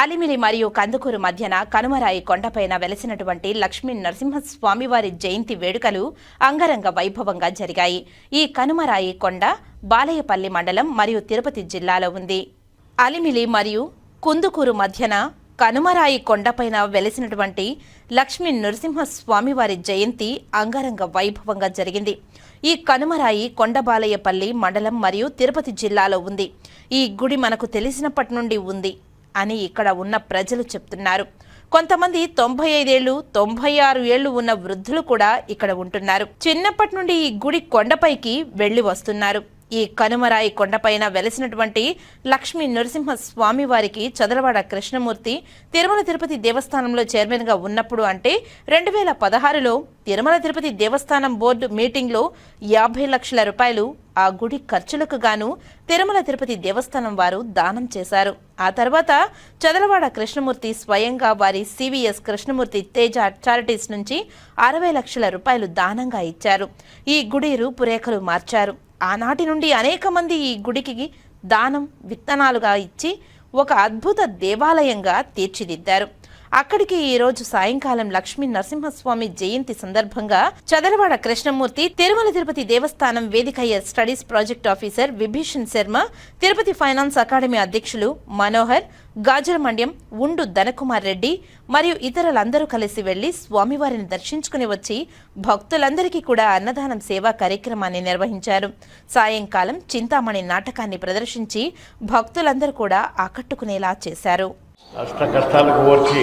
అలిమిలి మరియు కందుకూరు మధ్యన కనుమరాయి కొండపైన వెలసినటువంటి లక్ష్మీ నరసింహస్వామివారి జయంతి వేడుకలు అంగరంగ వైభవంగా జరిగాయి. ఈ కనుమరాయి కొండ బాలయపల్లి మండలం మరియు తిరుపతి జిల్లాలో ఉంది. అలిమిలి మరియు కుందుకూరు మధ్యన కనుమరాయి కొండపైన వెలసినటువంటి లక్ష్మీ నరసింహస్వామివారి జయంతి అంగరంగ వైభవంగా జరిగింది. ఈ కనుమరాయి కొండబాలయ్యపల్లి మండలం మరియు తిరుపతి జిల్లాలో ఉంది. ఈ గుడి మనకు తెలిసినప్పటి నుండి ఉంది. అని ఇక్కడ ఉన్న ప్రజలు చెప్తున్నారు. కొంతమంది తొంభై ఐదేళ్ళు తొంభై ఆరు ఏళ్ళు ఉన్న వృద్ధులు కూడా ఇక్కడ ఉంటున్నారు. చిన్నప్పటి నుండి ఈ గుడి కొండపైకి వెళ్ళి వస్తున్నారు. ఈ కనుమరాయి కొండపైన వెలసినటువంటి లక్ష్మీ నరసింహ స్వామి వారికి చదలవాడ కృష్ణమూర్తి తిరుమల తిరుపతి దేవస్థానంలో చైర్మన్గా ఉన్నప్పుడు అంటే రెండు వేల పదహారులో తిరుమల తిరుపతి దేవస్థానం బోర్డు మీటింగ్లో యాభై లక్షల రూపాయలు ఆ గుడి ఖర్చులకు గాను తిరుమల తిరుపతి దేవస్థానం వారు దానం చేశారు. ఆ తర్వాత చదలవాడ కృష్ణమూర్తి స్వయంగా వారి సివిఎస్ కృష్ణమూర్తి తేజ చారిటీస్ నుంచి అరవై లక్షల రూపాయలు దానంగా ఇచ్చారు. ఈ గుడి రూపురేఖలు మార్చారు. ఆనాటి నుండి అనేక మంది ఈ గుడికి దానం విత్తనాలుగా ఇచ్చి ఒక అద్భుత దేవాలయంగా తీర్చిదిద్దారు. అక్కడికి ఈ రోజు సాయంకాలం లక్ష్మీ నరసింహస్వామి జయంతి సందర్భంగా Chadalavada Krishnamurthy Tirumala Tirupati Devasthanam వేదికయ్య studies project officer Vibhishan Sharma Tirupati finance academy అధ్యక్షులు మనోహర్ గాజుల మండ్యం ఉండు ధనకుమార్ రెడ్డి మరియు ఇతరులందరూ కలిసి వెళ్ళి స్వామివారిని దర్శించుకుని వచ్చి భక్తులందరికీ కూడా అన్నదానం సేవా కార్యక్రమాన్ని నిర్వహించారు. సాయంకాలం చింతామణి నాటకాన్ని ప్రదర్శించి భక్తులందరూ కూడా ఆకట్టుకునేలా చేశారు. అష్ట కష్టాలకు ఓర్చి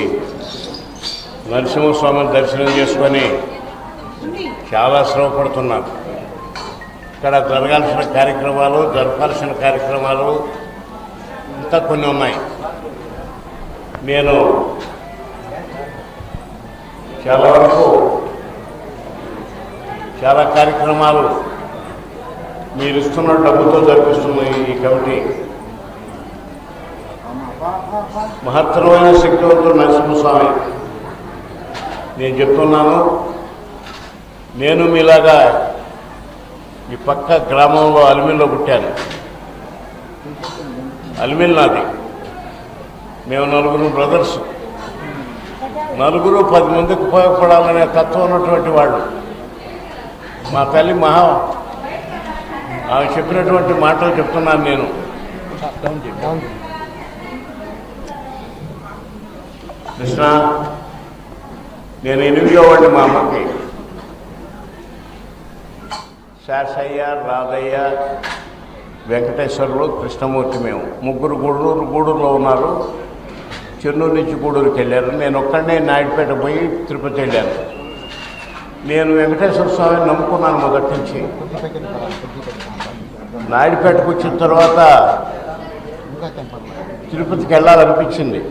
నరసింహస్వామిని దర్శనం చేసుకొని చాలా శ్రమపడుతున్నాను ఇక్కడ జరగాల్సిన కార్యక్రమాలు జరపాల్సిన కార్యక్రమాలు ఇంకా కొన్ని ఉన్నాయి. నేను చాలా వరకు చాలా కార్యక్రమాలు మీరు ఇస్తున్న డబ్బుతో జరిపిస్తున్న ఈ కమిటీ మహత్తరమైన శక్తివంతుడు నరసింహస్వామి నేను చెప్తున్నాను నేను మీలాగా ఈ పక్క గ్రామంలో అలిమిల్లో పుట్టాను. అలిమిల్ నాది. మేము నలుగురు బ్రదర్స్. నలుగురు పది మందికి ఉపయోగపడాలనే తత్వం ఉన్నటువంటి వాళ్ళు. మా తల్లి మహా ఆమె చెప్పినటువంటి మాటలు చెప్తున్నాను నేను. కృష్ణ నేను ఎనిమిదో వాడిని మా అమ్మకి. శాసయ్య రాధయ్య వెంకటేశ్వరులు కృష్ణమూర్తి మేము. ముగ్గురు గూడూరు గూడూరులో ఉన్నారు. చెన్నూరు నుంచి గూడూరుకి వెళ్ళారు. నేను ఒక్కడనే నాయుడుపేట పోయి తిరుపతి వెళ్ళాను. నేను వెంకటేశ్వర స్వామిని నమ్ముకున్నాను మొదటి నుంచి. నాయుడుపేటకు వచ్చిన తర్వాత తిరుపతికి వెళ్ళాలనిపించింది.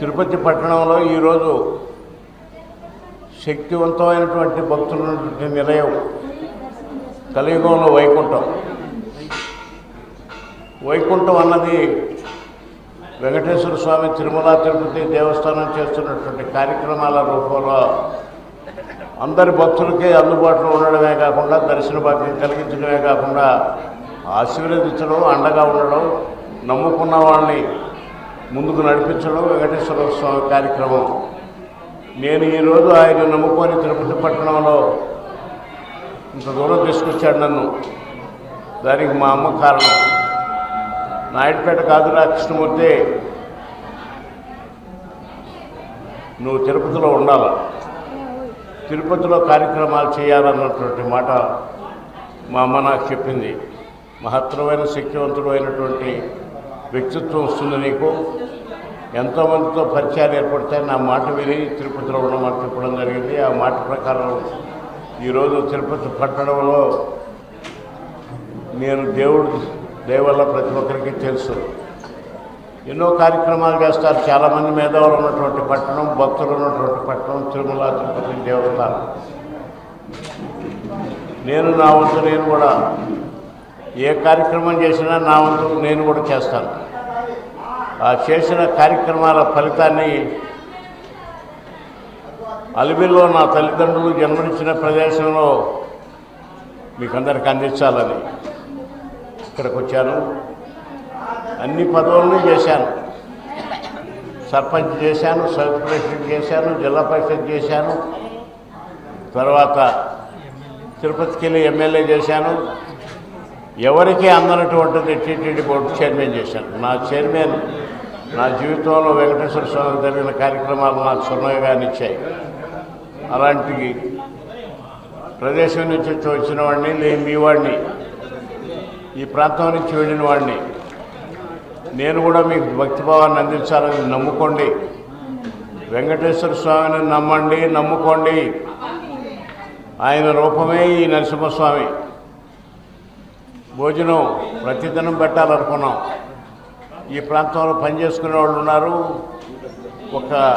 తిరుపతి పట్టణంలో ఈరోజు శక్తివంతమైనటువంటి భక్తులు ఉన్నటువంటి నిలయం కలియుగంలో వైకుంఠం. వైకుంఠం అన్నది వెంకటేశ్వర స్వామి తిరుమల తిరుపతి దేవస్థానం చేస్తున్నటువంటి కార్యక్రమాల రూపంలో అందరి భక్తులకే అందుబాటులో ఉండడమే కాకుండా దర్శన భాగ్యం కలిగించడమే కాకుండా ఆశీర్వదించడం అండగా ఉండడం నమ్ముకున్న వాళ్ళని ముందుకు నడిపించడం వెంకటేశ్వర స్వామి కార్యక్రమం. నేను ఈరోజు ఆయన నమ్ముకొని తిరుపతి పట్టణంలో ఇంత దూరం తీసుకొచ్చాడు నన్ను. దానికి మా అమ్మ కారణం. నాయుడుపేట కాదురా కృష్ణమూర్తి. నువ్వు తిరుపతిలో ఉండాల. తిరుపతిలో కార్యక్రమాలు చేయాలన్నటువంటి మాట మా అమ్మ నాకు చెప్పింది. మహత్తరమైన శక్తివంతుడు అయినటువంటి వ్యక్తిత్వం వస్తుంది నీకు. ఎంతోమందితో పరిచయాలు ఏర్పడతాయి. నా మాట విని తిరుపతిలో ఉన్నమాట చెప్పడం జరిగింది. ఆ మాట ప్రకారం ఈరోజు తిరుపతి పట్టణంలో నేను దేవుడు దేవల్ల ప్రతి ఒక్కరికి తెలుసు. ఎన్నో కార్యక్రమాలు చేస్తారు. చాలామంది మేధావులు ఉన్నటువంటి పట్టణం భక్తులు ఉన్నటువంటి పట్టణం తిరుమల తిరుపతి దేవత నేను నా వంతు నేను కూడా ఏ కార్యక్రమం చేసినా నా వంతు నేను కూడా చేస్తాను. చేసిన కార్యక్రమాల ఫలితాన్ని అలిబిల్లో నా తల్లిదండ్రులు జన్మనిచ్చిన ప్రదేశంలో మీకు అందరికి అందించాలని ఇక్కడికి వచ్చాను అన్ని పదవులను చేశాను. సర్పంచ్ చేశాను సబ్ ప్రెసిడెంట్ చేశాను జిల్లా పరిషత్ చేశాను. తర్వాత తిరుపతికి వెళ్ళి ఎమ్మెల్యే చేశాను. ఎవరికి అందనటువంటిది టీటీడీ బోర్డు చైర్మన్ చేశాను. నా చైర్మన్ నా జీవితంలో వెంకటేశ్వర స్వామి జరిగిన కార్యక్రమాలు నాకు సున్నగానే ఇచ్చాయి. అలాంటి ప్రదేశం నుంచి వచ్చిన వాడిని నేను మీ వాడిని ఈ ప్రాంతం నుంచి వెళ్ళిన వాడిని నేను కూడా మీకు భక్తిభావాన్ని అందించాలని నమ్ముకోండి. వెంకటేశ్వర స్వామిని నమ్మండి నమ్ముకోండి. ఆయన రూపమే ఈ నరసింహస్వామి. భోజనం ప్రతిదినం పెట్టాలనుకున్నాం. ఈ ప్రాంతంలో పనిచేసుకునే వాళ్ళు ఉన్నారు. ఒక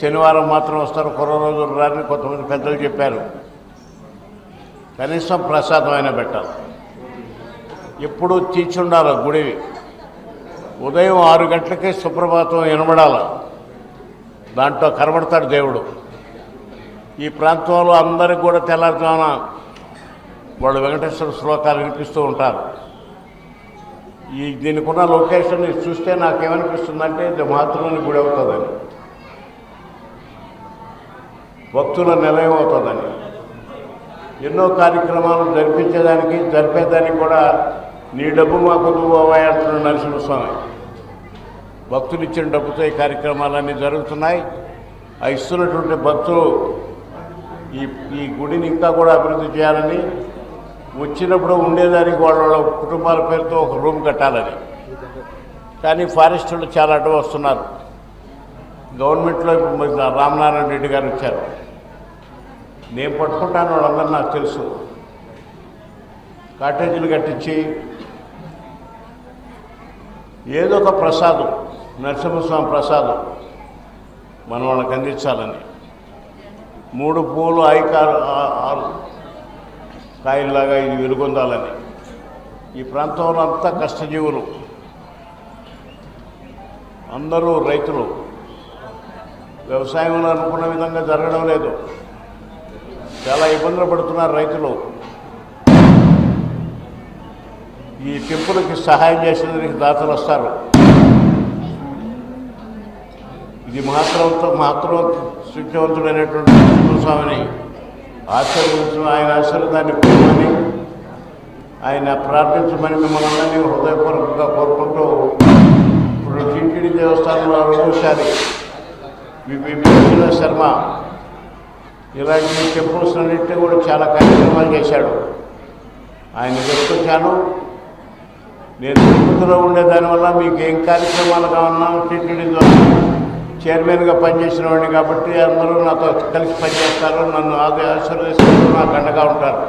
శనివారం మాత్రం వస్తారు. కొర రోజులు రాని కొంతమంది పెద్దలు చెప్పారు. కనీసం ప్రసాదం అయినా పెట్టాలి. ఎప్పుడూ తీర్చుండాలి గుడి ఉదయం ఆరు గంటలకే సుప్రభాతం వినబడాలి. దాంట్లో కనబడతాడు దేవుడు. ఈ ప్రాంతంలో అందరికి కూడా తెల్లారుజామున వాళ్ళు వెంకటేశ్వర శ్లోకాలు వినిపిస్తూ ఉంటారు. ఈ దీనికున్న లొకేషన్ చూస్తే నాకేమనిపిస్తుందంటే ఇది మాతృని గుడి అవుతుందని. భక్తుల నిలయం అవుతుందని. ఎన్నో కార్యక్రమాలు జరిపించేదానికి జరిపేదానికి కూడా నీ డబ్బు మాకు పోవాయి అంటున్నాడు నరసింహస్వామి భక్తులు ఇచ్చిన డబ్బుతో ఈ కార్యక్రమాలన్నీ జరుగుతున్నాయి. ఆ ఇస్తున్నటువంటి భక్తులు ఈ ఈ గుడిని ఇంకా కూడా అభివృద్ధి చేయాలని వచ్చినప్పుడు ఉండేదానికి వాళ్ళ వాళ్ళ కుటుంబాల పేరుతో ఒక రూమ్ కట్టాలని. కానీ ఫారెస్టులు చాలా అడ్డు వస్తున్నారు. గవర్నమెంట్లో రామనారాయణ రెడ్డి గారు వచ్చారు. నేను పట్టుకుంటాను వాళ్ళందరూ నాకు తెలుసు. కాటేజీలు కట్టించి ఏదో ఒక ప్రసాదం నరసింహస్వామి ప్రసాదం మనం వాళ్ళకి అందించాలని. మూడు పూలు ఐకారు ఆరు కాయల్లాగా ఇది వెలుగొందాలని. ఈ ప్రాంతంలో అంతా కష్టజీవులు. అందరూ రైతులు. వ్యవసాయంలో అనుకున్న విధంగా జరగడం లేదు. చాలా ఇబ్బందులు పడుతున్నారు రైతులు. ఈ టెంపుల్కి సహాయం చేసేందుకు దాతలు వస్తారు. ఇది మాత్రం మాత్రం శుద్ధివంతుడైనటువంటి స్వామిని ఆశీర్వదించడం ఆయన ఆశీర్వాదాన్ని పొందమని ఆయన ప్రార్థించమని మిమ్మల్ని అందరినీ హృదయపూర్వకంగా కోరుకుంటూ ఇప్పుడు టీటీడీ దేవస్థానంలో రెండోసారి విభీషణ శర్మ ఇలాంటి టెంపుల్స్ అన్నింటినీ కూడా చాలా కార్యక్రమాలు చేశాడు. ఆయన చెప్పుకొచ్చాను నేను తిరుపతిలో ఉండే దానివల్ల మీకు ఏం కార్యక్రమాలు కావాలన్నా టీటీడీ ద్వారా చైర్మన్గా పనిచేసిన వాడిని కాబట్టి అందరూ నాతో కలిసి పనిచేస్తారు. నన్ను ఆది ఆశీర్వదిస్తారు. నాకు అండగా ఉంటారు.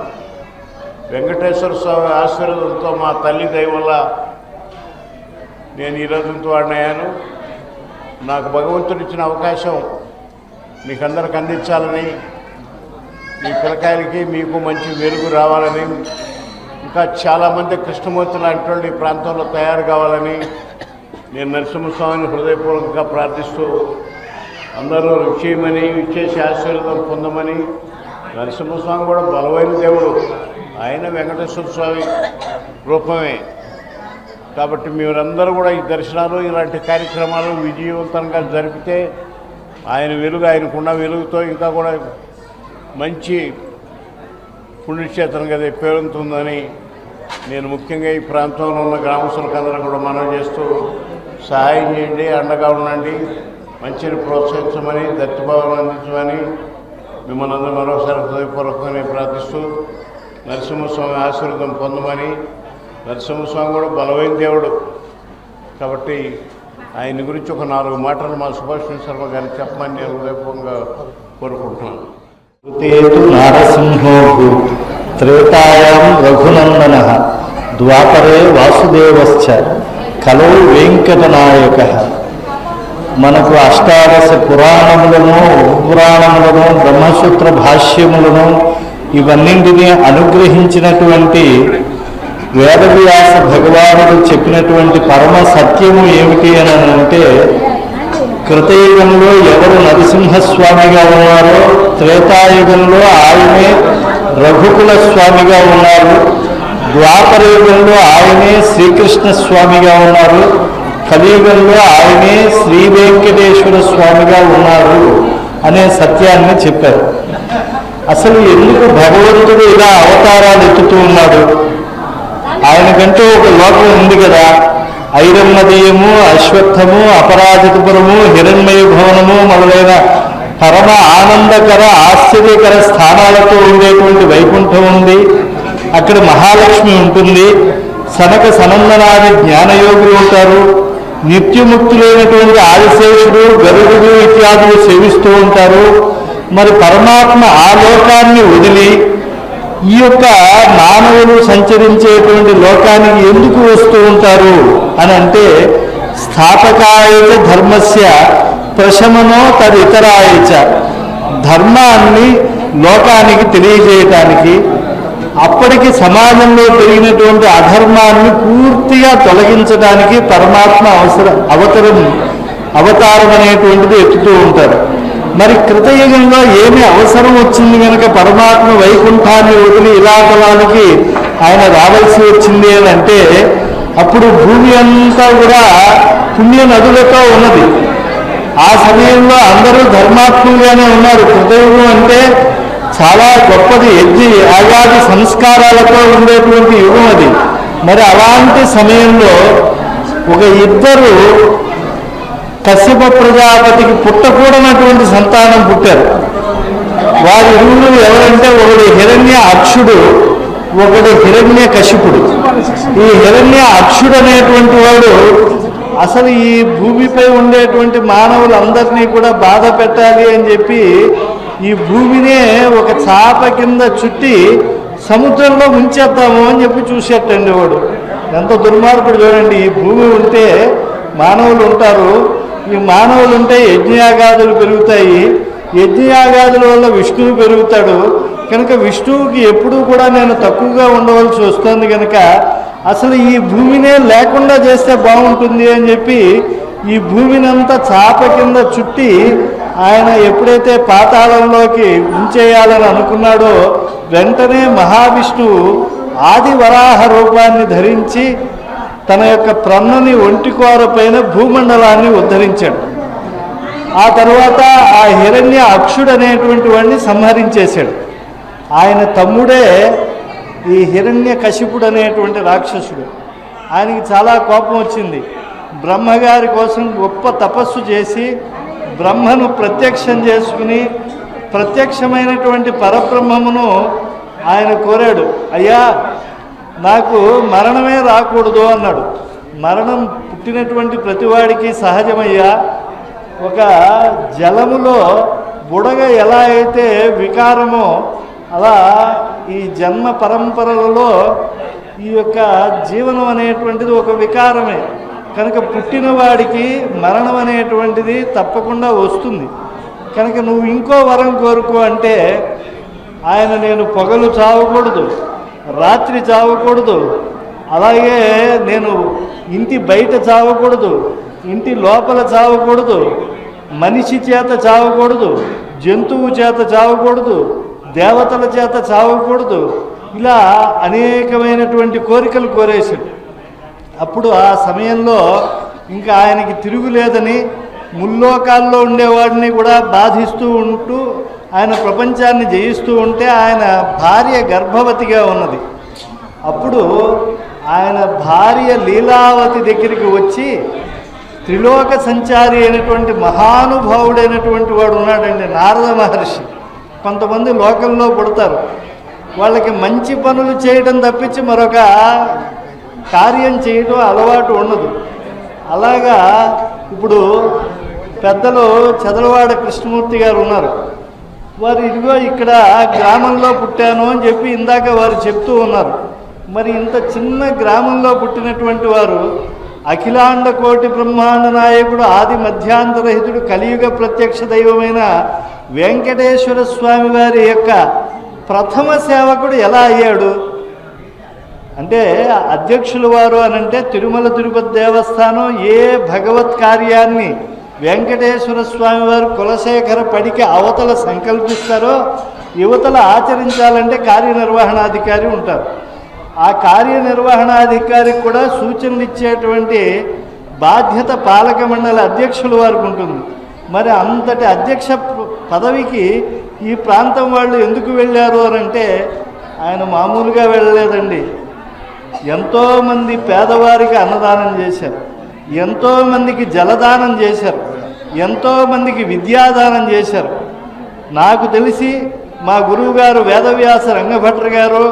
వెంకటేశ్వర స్వామి ఆశీర్వాదంతో మా తల్లి దయ వల్ల నేను ఈరోజు వాడినయ్యాను నాకు భగవంతుడు ఇచ్చిన అవకాశం మీకు అందరికి అందించాలని మీ పిల్లకాయలకి మీకు మంచి వెలుగు రావాలని ఇంకా చాలామంది కృష్ణమూర్తి లాంటి వాళ్ళు ఈ ప్రాంతంలో తయారు కావాలని నేను నరసింహస్వామిని హృదయపూర్వకంగా ప్రార్థిస్తూ అందరూ విషయమని విచ్చేసి ఆశీర్వాదం పొందమని నరసింహస్వామి కూడా బలమైన దేవుడు. ఆయన వెంకటేశ్వర స్వామి రూపమే. కాబట్టి మీరందరూ కూడా ఈ దర్శనాలు ఇలాంటి కార్యక్రమాలు విజయవంతంగా జరిపితే ఆయన వెలుగు ఆయనకున్న వెలుగుతో ఇంకా కూడా మంచి పుణ్యక్షేత్రంగా అది పేరుతుందని నేను ముఖ్యంగా ఈ ప్రాంతంలో ఉన్న గ్రామస్తులకు అందరూ కూడా మనం చేస్తూ సహాయం చేయండి అండగా ఉండండి మంచిని ప్రోత్సహించమని దత్తిభావం అందించమని మిమ్మల్ని అందరూ మరోసారి హృదయపూర్వకంగా ప్రార్థిస్తూ నరసింహస్వామి ఆశీర్వాదం పొందమని. నరసింహస్వామి కూడా బలమైన దేవుడు. కాబట్టి ఆయన గురించి ఒక నాలుగు మాటలు మా సుభాష్ శర్మ గారికి చెప్పమని నేను హృదయపూర్వకంగా కోరుకుంటున్నాను. తేతు నారసింహో త్రేతాయాం రఘునందన ద్వాపరే వాసుదేవశ్చ. కలో వెంకటనాయక. మనకు అష్టాదశ పురాణములను ఉపపురాణములను బ్రహ్మసూత్ర భాష్యములను ఇవన్నింటినీ అనుగ్రహించినటువంటి వేదవ్యాస భగవానుడు చెప్పినటువంటి పరమ సత్యము ఏమిటి అని అంటే కృతయుగంలో ఎవరు నరసింహస్వామిగా ఉన్నారో త్రేతాయుగంలో ఆయనే రఘుకుల స్వామిగా ఉన్నారు. ద్వాపరయుగంలో ఆయనే శ్రీకృష్ణ స్వామిగా ఉన్నారు. కలియుగంలో ఆయనే శ్రీ వెంకటేశ్వర స్వామిగా ఉన్నారు అనే సత్యాన్ని చెప్పారు. అసలు ఎందుకు భగవంతుడు ఇలా అవతారాలు ఎత్తుతూ ఉన్నాడు? ఆయనకంటూ ఒక లోకం ఉంది కదా. ఐరమ్మదీయము అశ్వత్థము అపరాజితపురము హిరణ్మయ భవనము మొదలైన పరమ ఆనందకర ఆశ్చర్యకర స్థానాలతో ఉండేటువంటి వైకుంఠం ఉంది. అక్కడ మహాలక్ష్మి ఉంటుంది. సనక సనందనాది జ్ఞానయోగులు ఉంటారు. నిత్యముక్తులైనటువంటి ఆదిశేషుడు గరుడు ఇత్యాదులు సేవిస్తూ ఉంటారు. మరి పరమాత్మ ఆ లోకాన్ని వదిలి ఈ యొక్క మానవులు సంచరించేటువంటి లోకానికి ఎందుకు వస్తూ ఉంటారు అని అంటే స్థాపకాయచ ధర్మస్య ప్రశమనో తదితరాయచ. ధర్మాన్ని లోకానికి తెలియజేయటానికి అప్పటికి సమాజంలో పెరిగినటువంటి అధర్మాన్ని పూర్తిగా తొలగించడానికి పరమాత్మ అవసరం అవతరం అవతారం అనేటువంటిది ఎత్తుతూ ఉంటారు. మరి కృతయుగంలో ఏమి అవసరం వచ్చింది కనుక పరమాత్మ వైకుంఠాన్ని వదిలి ఇలాకలానికి ఆయన రావాల్సి వచ్చింది అని అంటే అప్పుడు భూమి అంతా కూడా పుణ్య నదులతో ఉన్నది. ఆ సమయంలో అందరూ ధర్మాత్ములుగానే ఉన్నారు. కృతయుగం అంటే చాలా గొప్పది. యజ్ఞ యాగాది సంస్కారాలతో ఉండేటువంటి యుగం అది. మరి అలాంటి సమయంలో ఒక ఇద్దరు కశ్యప ప్రజాపతికి పుట్టకూడనటువంటి సంతానం పుట్టారు. వారి ఇరువురు ఎవరంటే ఒకడు హిరణ్య అక్షుడు ఒకడు హిరణ్య కశిపుడు. ఈ హిరణ్య అక్షుడు అనేటువంటి వాడు అసలు ఈ భూమిపై ఉండేటువంటి మానవులందరినీ కూడా బాధ పెట్టాలి అని చెప్పి ఈ భూమినే ఒక చాప కింద చుట్టి సముద్రంలో ఉంచేద్దాము అని చెప్పి చూసేటండి వాడు. ఎంత దుర్మార్గుడు చూడండి ఈ భూమి ఉంటే మానవులు ఉంటారు. ఈ మానవులు ఉంటే యజ్ఞయాగాదులు పెరుగుతాయి. యజ్ఞయాగాదుల వల్ల విష్ణువు పెరుగుతాడు. కనుక విష్ణువుకి ఎప్పుడూ కూడా నేను తక్కువగా ఉండవలసి వస్తుంది కనుక అసలు ఈ భూమినే లేకుండా చేస్తే బాగుంటుంది అని చెప్పి ఈ భూమినంతా చాప కింద చుట్టి ఆయన ఎప్పుడైతే పాతాళంలోకి ఉంచేయాలని అనుకున్నాడో వెంటనే మహావిష్ణువు ఆది వరాహ రూపాన్ని ధరించి తన యొక్క ప్రన్నుని ఒంటికోర పైన భూమండలాన్ని ఉద్ధరించాడు. ఆ తర్వాత ఆ హిరణ్య అక్షుడు అనేటువంటి వాడిని సంహరించేశాడు. ఆయన తమ్ముడే ఈ హిరణ్య కశిపుడు అనేటువంటి రాక్షసుడు. ఆయనకి చాలా కోపం వచ్చింది. బ్రహ్మగారి కోసం గొప్ప తపస్సు చేసి బ్రహ్మను ప్రత్యక్షం చేసుకుని ప్రత్యక్షమైనటువంటి పరబ్రహ్మమును ఆయన కోరాడు. అయ్యా నాకు మరణమే రాకూడదు అన్నాడు. మరణం పుట్టినటువంటి ప్రతివాడికి సహజమయ్యా. ఒక జలములో బుడగ ఎలా అయితే వికారమో అలా ఈ జన్మ పరంపరలలో ఈ యొక్క జీవనం అనేటువంటిది ఒక వికారమే. కనుక పుట్టినవాడికి మరణం అనేటువంటిది తప్పకుండా వస్తుంది. కనుక నువ్వు ఇంకో వరం కోరుకో అంటే ఆయన నేను పొగలు చావకూడదు రాత్రి చావకూడదు అలాగే నేను ఇంటి బయట చావకూడదు ఇంటి లోపల చావకూడదు మనిషి చేత చావకూడదు జంతువు చేత చావకూడదు దేవతల చేత చావకూడదు ఇలా అనేకమైనటువంటి కోరికలు కోరేశాడు. అప్పుడు ఆ సమయంలో ఇంకా ఆయనకి తిరుగులేదని ముల్లోకాల్లో ఉండేవాడిని కూడా బాధిస్తూ ఉంటూ ఆయన ప్రపంచాన్ని జయిస్తూ ఉంటే ఆయన భార్య గర్భవతిగా ఉన్నది. అప్పుడు ఆయన భార్య లీలావతి దగ్గరికి వచ్చి త్రిలోక సంచారి అయినటువంటి మహానుభావుడైనటువంటి వాడు ఉన్నాడండి నారద మహర్షి. కొంతమంది లోకంలో పుడతారు. వాళ్ళకి మంచి పనులు చేయడం తప్పించి మరొక కార్యం చేయటం అలవాటు ఉండదు. అలాగా ఇప్పుడు పెద్దలు చదలవాడ కృష్ణమూర్తి గారు ఉన్నారు. వారు ఇదిగో ఇక్కడ గ్రామంలో పుట్టాను అని చెప్పి ఇందాక వారు చెప్తూ ఉన్నారు. మరి ఇంత చిన్న గ్రామంలో పుట్టినటువంటి వారు అఖిలాండ కోటి బ్రహ్మాండ నాయకుడు ఆది మధ్యాంతరహితుడు కలియుగ ప్రత్యక్ష దైవమైన వెంకటేశ్వర స్వామి వారి యొక్క ప్రథమ సేవకుడు ఎలా అయ్యాడు? అంటే అధ్యక్షుల వారు అని అంటే తిరుమల తిరుపతి దేవస్థానం ఏ భగవత్ కార్యాన్ని వెంకటేశ్వర స్వామి వారు కులశేఖర పడికి అవతల సంకల్పిస్తారో యువతల ఆచరించాలంటే కార్యనిర్వహణాధికారి ఉంటారు. ఆ కార్యనిర్వహణాధికారికి కూడా సూచనలు ఇచ్చేటువంటి బాధ్యత పాలక మండలి అధ్యక్షుల వారికి ఉంటుంది. మరి అంతటి అధ్యక్ష ప- పదవికి ఈ ప్రాంతం వాళ్ళు ఎందుకు వెళ్ళారు అని అంటే ఆయన మామూలుగా వెళ్ళలేదండి. ఎంతోమంది పేదవారికి అన్నదానం చేశారు. ఎంతోమందికి జలదానం చేశారు. ఎంతోమందికి విద్యాదానం చేశారు. నాకు తెలిసి మా గురువుగారు వేదవ్యాస రంగభట్ర గారు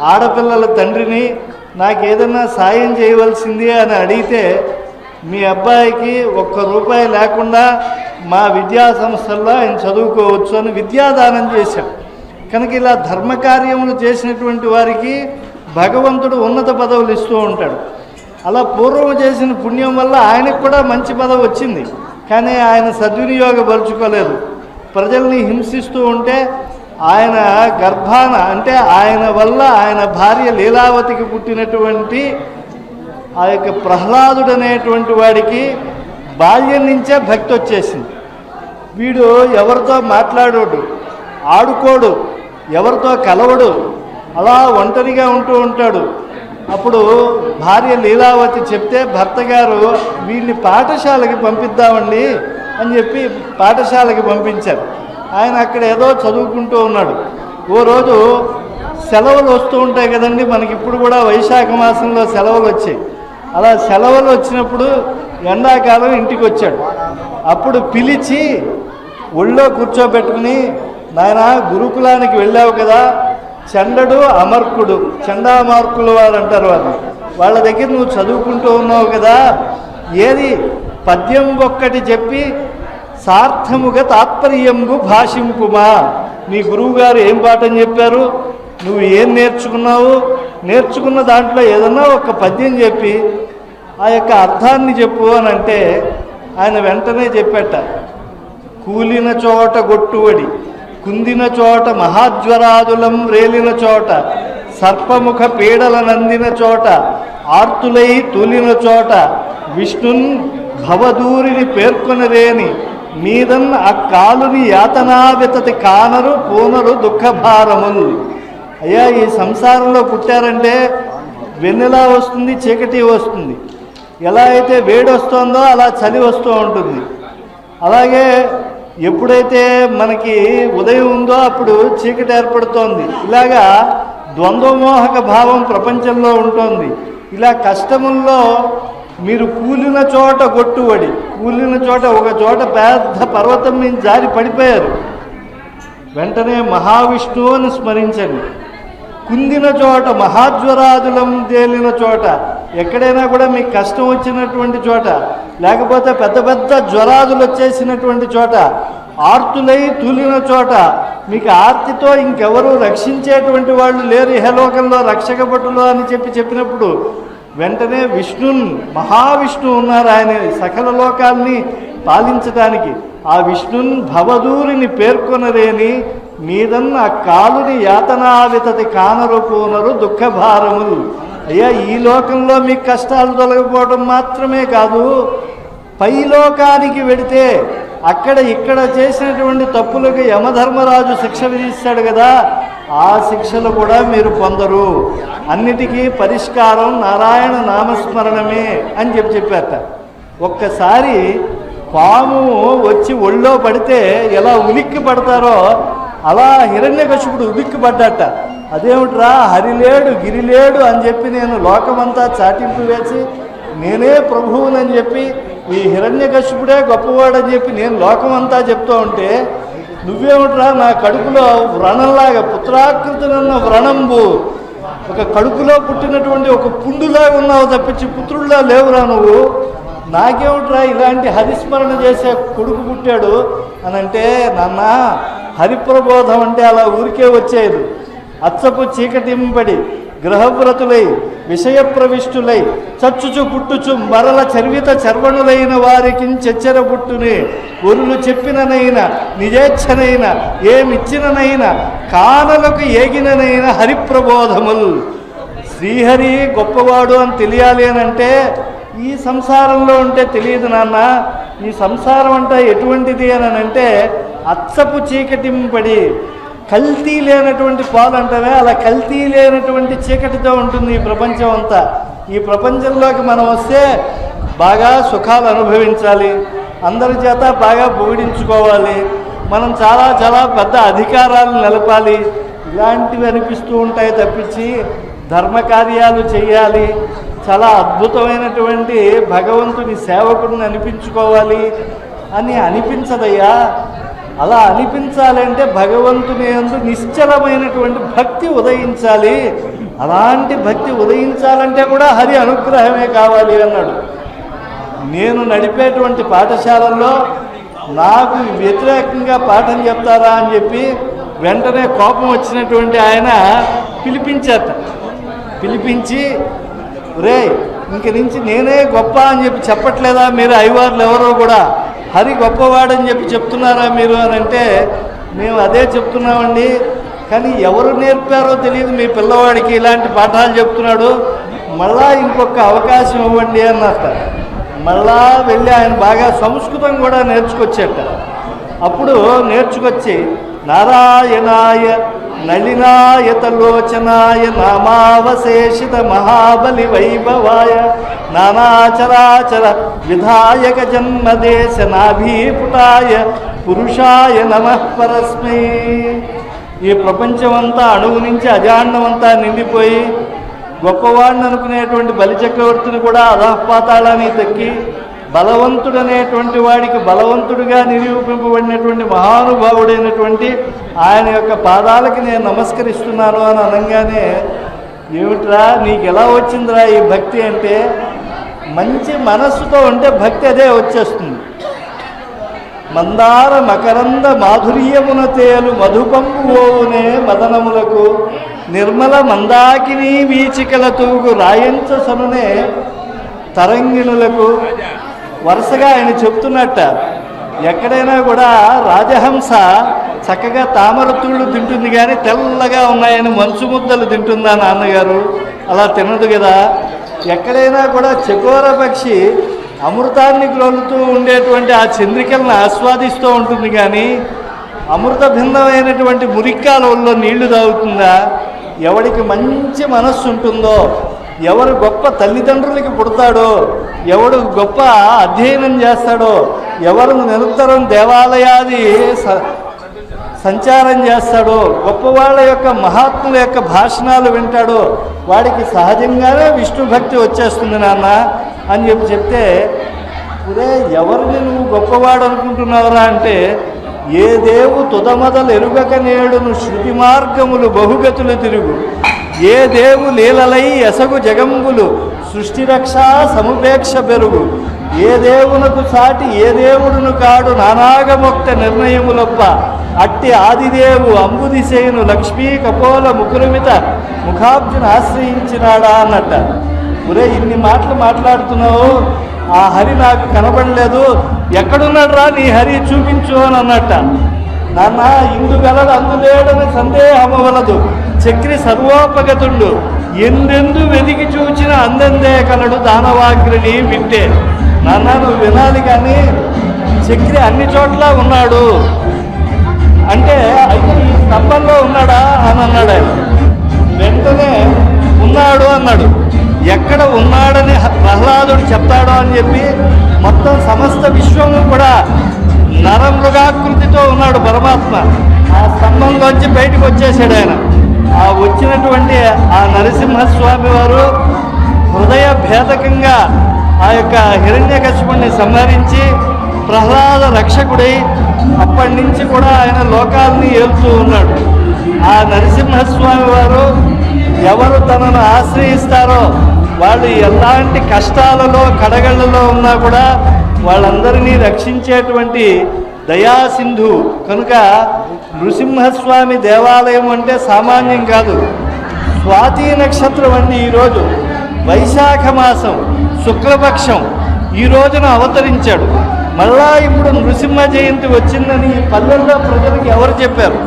ఆడపిల్లల తండ్రిని నాకు ఏదన్నా సాయం చేయవలసింది అని అడిగితే మీ అబ్బాయికి ఒక్క రూపాయి లేకుండా మా విద్యా సంస్థల్లో ఆయన చదువుకోవచ్చు అని విద్యాదానం చేశాం కనుక ఇలా ధర్మకార్యములు చేసినటువంటి వారికి భగవంతుడు ఉన్నత పదవులు ఇస్తూ ఉంటాడు. అలా పూర్వం చేసిన పుణ్యం వల్ల ఆయనకు కూడా మంచి పదవి వచ్చింది. కానీ ఆయన సద్వినియోగపరుచుకోలేదు. ప్రజల్ని హింసిస్తూ ఉంటే ఆయన గర్భాన అంటే ఆయన వల్ల ఆయన భార్య లీలావతికి పుట్టినటువంటి ఆ యొక్క ప్రహ్లాదుడు అనేటువంటి వాడికి బాల్యం నుంచే భక్తి వచ్చేసింది. వీడు ఎవరితో మాట్లాడోడు? ఆడుకోడు. ఎవరితో కలవడు? అలా ఒంటరిగా ఉంటూ ఉంటాడు. అప్పుడు భార్య లీలావతి చెప్తే భర్త గారు వీళ్ళని పాఠశాలకి పంపిద్దామండి అని చెప్పి పాఠశాలకి పంపించారు. ఆయన అక్కడ ఏదో చదువుకుంటూ ఉన్నాడు. ఓ రోజు సెలవులు వస్తూ ఉంటాయి కదండి మనకి ఇప్పుడు కూడా వైశాఖ మాసంలో సెలవులు వచ్చాయి. అలా సెలవులు వచ్చినప్పుడు ఎండాకాలం ఇంటికి వచ్చాడు అప్పుడు పిలిచి ఒళ్ళో కూర్చోబెట్టుకుని నాయన గురుకులానికి వెళ్ళావు కదా చండడు అమర్కుడు. చండామార్కులు వారు అంటారు వాళ్ళు. వాళ్ళ దగ్గర నువ్వు చదువుకుంటూ ఉన్నావు కదా. ఏది? పద్యం ఒక్కటి చెప్పి సార్థముగా తాత్పర్యంబు భాషింపుమా. నీ గురువుగారు ఏం పాఠం చెప్పారు? నువ్వు ఏం నేర్చుకున్నావు? నేర్చుకున్న దాంట్లో ఏదన్నా ఒక పద్యం చెప్పి ఆ యొక్క అర్థాన్ని చెప్పు అని అంటే ఆయన వెంటనే చెప్పేట కూలిన చోట గొట్టువడి కుందిన చోట మహాజ్వరాదులం రేలిన చోట సర్పముఖ పీడల నందిన చోట ఆర్తులై తూలిన చోట విష్ణున్ భవదూరిని పేర్కొనరేని మీదన్ ఆ కాలుని యాతనావితతి కానరు పూనరు దుఃఖభారములు అయ్యా ఈ సంసారంలో పుట్టారంటే వెన్నెలా వస్తుంది చీకటి వస్తుంది. ఎలా అయితే వేడి వస్తుందో అలా చలి వస్తూ ఉంటుంది. అలాగే ఎప్పుడైతే మనకి ఉదయం ఉందో అప్పుడు చీకటి ఏర్పడుతోంది. ఇలాగా ద్వంద్వమోహక భావం ప్రపంచంలో ఉంటుంది. ఇలా కష్టముల్లో మీరు కూలిన చోట గొట్టుబడి కూలిన చోట ఒక చోట పెద్ద పర్వతం మీద జారి పడిపోయారు. వెంటనే మహావిష్ణువుని స్మరించండి. కుందిన చోట మహాజ్వరాదులం తేలిన చోట ఎక్కడైనా కూడా మీకు కష్టం వచ్చినటువంటి చోట లేకపోతే పెద్ద పెద్ద జ్వరాదులు వచ్చేసినటువంటి చోట ఆర్తులై తూలిన చోట మీకు ఆర్తితో ఇంకెవరు రక్షించేటువంటి వాళ్ళు లేరు ఇహలోకంలో రక్షక భటులు అని చెప్పి చెప్పినప్పుడు వెంటనే విష్ణున్ మహావిష్ణు ఉన్నారు ఆయన సకల లోకాల్ని పాలించడానికి ఆ విష్ణున్ భవదూరిని పేర్కొనరేని మీదన్న కాలుని యాతనావితతి కానరు పూనరు దుఃఖభారములు. అయ్యా ఈ లోకంలో మీకు కష్టాలు తొలగిపోవడం మాత్రమే కాదు పై లోకానికి వెడితే అక్కడ ఇక్కడ చేసినటువంటి తప్పులకు యమధర్మరాజు శిక్ష విధిస్తాడు కదా ఆ శిక్షలు కూడా మీరు పొందరు. అన్నిటికీ పరిష్కారం నారాయణ నామస్మరణమే అని చెప్పి చెప్పారట. ఒక్కసారి పాము వచ్చి ఒళ్ళో పడితే ఎలా ఉలిక్కి పడతారో అలా హిరణ్యకశిపుడు ఉలిక్కి పడ్డట అదేమిట్రా? హరిలేడు గిరిలేడు అని చెప్పి నేను లోకమంతా చాటింపు వేసి నేనే ప్రభువునని చెప్పి ఈ హిరణ్యకశిపుడే గొప్పవాడని చెప్పి నేను లోకమంతా చెప్తూ ఉంటే నువ్వేమిట్రా నా కడుపులో వ్రణంలాగా పుత్రాకృతునన్న వ్రణంబు ఒక కడుపులో పుట్టినటువంటి ఒక పుండులాగా ఉన్నావు తప్పించి పుత్రుల్లా లేవురా నువ్వు? నాకేమిట్రా ఇలాంటి హరిస్మరణ చేసే కొడుకు పుట్టాడు? అని అంటే నాన్న హరిప్రబోధం అంటే అలా ఊరికే వచ్చేది అచ్చపు చీకటింపడి గ్రహవ్రతులై విషయ ప్రవిష్టులై చచ్చుచు పుట్టుచు మరల చర్విత చర్వణులైన వారికి చెచ్చర పుట్టునే ఒరులు చెప్పిననైనా నిజేచ్ఛనైన ఏమిచ్చిననైనా కానలకు ఏగిననైన హరిప్రబోధముల్. శ్రీహరి గొప్పవాడు అని తెలియాలి అని అంటే ఈ సంసారంలో ఉంటే తెలియదు నాన్న. ఈ సంసారం అంటే ఎటువంటిది అని అంటే అచ్చపు చీకటింపడి కల్తీ లేనటువంటి పాలు అంటామే అలా కల్తీ లేనటువంటి చీకటితో ఉంటుంది ఈ ప్రపంచం అంతా. ఈ ప్రపంచంలోకి మనం వస్తే బాగా సుఖాలు అనుభవించాలి అందరి చేత బాగా పొగిడించుకోవాలి మనం చాలా చాలా పెద్ద అధికారాలు నిలపాలి. ఇలాంటివి అనిపిస్తూ ఉంటాయి తప్పించి ధర్మకార్యాలు చేయాలి చాలా అద్భుతమైనటువంటి భగవంతుని సేవకుడిని అనిపించుకోవాలి అని అనిపించదయ్యా. అలా అనిపించాలంటే భగవంతుని అందు నిశ్చలమైనటువంటి భక్తి ఉదయించాలి. అలాంటి భక్తి ఉదయించాలంటే కూడా హరి అనుగ్రహమే కావాలి అన్నాడు. నేను నడిపేటువంటి పాఠశాలల్లో నాకు వ్యతిరేకంగా పాఠం చెప్తారా అని చెప్పి వెంటనే కోపం వచ్చినటువంటి ఆయన పిలిపించారట పిలిపించి రే ఇంక నుంచి నేనే గొప్ప అని చెప్పి చెప్పట్లేదా? మీరు ఐవార్లు ఎవరో కూడా హరి గొప్పవాడని చెప్పి చెప్తున్నారా మీరు అని అంటే మేము అదే చెప్తున్నామండి. కానీ ఎవరు నేర్పారో తెలియదు మీ పిల్లవాడికి ఇలాంటి పాఠాలు చెప్తున్నాడు. మళ్ళా ఇంకొక అవకాశం ఇవ్వండి అన్నట్ట మళ్ళా వెళ్ళి ఆయన బాగా సంస్కృతం కూడా నేర్చుకొచ్చేట. అప్పుడు నేర్చుకొచ్చి నారాయణాయ నళినాయతలోచనాయ నామావశేషిత మహాబలి వైభవాయ నానాచరాచర విధాయక జన్మదేశ నాభీపుటాయ పురుషాయ నమ పరస్మై. ఈ ప్రపంచమంతా అణువు నుంచి అజాండమంతా నిండిపోయి గొప్పవాడిని అనుకునేటువంటి బలిచక్రవర్తిని కూడా అధపాతాళాన్ని తక్కి బలవంతుడనేటువంటి వాడికి బలవంతుడిగా నిరూపింపబడినటువంటి మహానుభావుడైనటువంటి ఆయన యొక్క పాదాలకి నేను నమస్కరిస్తున్నాను అని అనగానే ఏమిట్రా నీకు ఎలా వచ్చిందిరా ఈ భక్తి? అంటే మంచి మనస్సుతో ఉంటే భక్తి అదే వచ్చేస్తుంది. మందార మకరంద మాధుర్యమున తేలు మధుపంపు ఓవునే మదనములకు నిర్మల మందాకిని వీచికల తూగు రాయంచ సనునే తరంగిణులకు వరుసగా ఆయన చెప్తున్నట్ట. ఎక్కడైనా కూడా రాజహంస చక్కగా తామరతుళ్ళు తింటుంది కానీ తెల్లగా ఉన్నాయని మంచు ముద్దలు తింటుందా నాన్నగారు? అలా తినదు కదా. ఎక్కడైనా కూడా చకోర పక్షి అమృతాన్ని గ్రోలుతూ ఉండేటువంటి ఆ చంద్రికలను ఆస్వాదిస్తూ ఉంటుంది కానీ అమృత భిన్నమైనటువంటి మురిక్కాలలో నీళ్ళు తాగుతుందా? ఎవడికి మంచి మనస్సు ఉంటుందో ఎవరు గొప్ప తల్లిదండ్రులకి పుడతాడో ఎవడు గొప్ప అధ్యయనం చేస్తాడో ఎవరు నిరంతరం దేవాలయాది స- సంచారం చేస్తాడో గొప్పవాళ్ళ యొక్క మహాత్ముల యొక్క భాషణాలు వింటాడో వాడికి సహజంగానే విష్ణు భక్తి వచ్చేస్తుంది నాన్న అని చెప్పి చెప్తే ఇప్పుడే ఎవరిని నువ్వు గొప్పవాడు అనుకుంటున్నావురా? అంటే ఏ దేవు తుదమదలు ఎరుగక నేడును శృతి మార్గములు బహుగతులు తిరుగు. ఏ దేవు లీలలై ఎసగు జగంబులు సృష్టి రక్ష సముపేక్ష పెరుగు ఏ దేవునకు సాటి ఏ దేవుడును కాడు నానాగమొక్త నిర్ణయములొప్ప. అట్టి ఆదిదేవు అంబుదిసేను లక్ష్మీ కపోల ముకురుమిత ముఖాబ్జును ఆశ్రయించినాడా అన్నట్ట. ఒరే ఇన్ని మాటలు మాట్లాడుతున్నావు ఆ హరి నాకు కనబడలేదు. ఎక్కడున్నాడు రా నీ హరి చూపించు అని అన్నట్ట. నాన్న ఇందు గలడు అందులేడని సందేహము వలదు చక్రి సర్వోపగతుండు ఎందెందు వెతికి చూచిన అందందే కలడు దానవాగ్రిని వింటే. నాన్న నువ్వు వినాలి కానీ చక్రి అన్ని చోట్ల ఉన్నాడు. అంటే అయితే ఈ స్తంభంలో ఉన్నాడా అని అన్నాడు ఆయన. వెంటనే ఉన్నాడు అన్నాడు. ఎక్కడ ఉన్నాడని ప్రహ్లాదుడు చెప్తాడో అని చెప్పి మొత్తం సమస్త విశ్వము కూడా నరమృగాకృతితో ఉన్నాడు పరమాత్మ. ఆ స్తంభంలోంచి బయటకు వచ్చేసాడు ఆయన. ఆ వచ్చినటువంటి ఆ నరసింహస్వామి వారు హృదయ భేదకంగా ఆ యొక్క హిరణ్యకశిపుణ్ణి సంహరించి ప్రహ్లాద రక్షకుడై అప్పటి నుంచి కూడా ఆయన లోకాల్ని ఏలుతూ ఉన్నాడు. ఆ నరసింహస్వామి వారు ఎవరు తనను ఆశ్రయిస్తారో వాళ్ళు ఎలాంటి కష్టాలలో కడగళ్ళలో ఉన్నా కూడా వాళ్ళందరినీ రక్షించేటువంటి దయాసింధు. కనుక నృసింహస్వామి దేవాలయం అంటే సామాన్యం కాదు. స్వాతి నక్షత్రం అండి ఈరోజు వైశాఖ మాసం శుక్లపక్షం ఈ రోజున అవతరించాడు. మళ్ళా ఇప్పుడు నృసింహ జయంతి వచ్చిందని పల్లెల్లో ప్రజలకు ఎవరు చెప్పారు?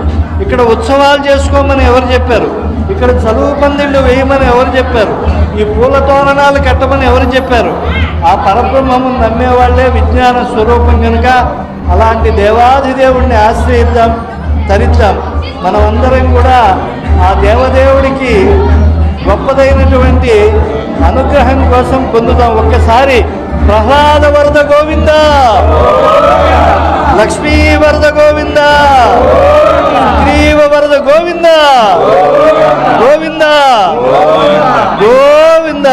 ఇక్కడ ఉత్సవాలు చేసుకోమని ఎవరు చెప్పారు? ఇక్కడ చదువు పందిళ్ళు వేయమని ఎవరు చెప్పారు? ఈ పూల తోరణాలు కట్టమని ఎవరు చెప్పారు? ఆ పరబ్రహ్మము నమ్మేవాళ్ళే విజ్ఞాన స్వరూపం కనుక అలాంటి దేవాదిదేవుణ్ణి ఆశ్రయిద్దాం. చరిత్ర. మనమందరం కూడా ఆ దేవదేవుడికి గొప్పదైనటువంటి అనుగ్రహం కోసం పొందుతాం. ఒక్కసారి ప్రహ్లాద వరద గోవింద! లక్ష్మీ వరద గోవింద! గ్రీవ వరద గోవింద! గోవింద! గోవింద!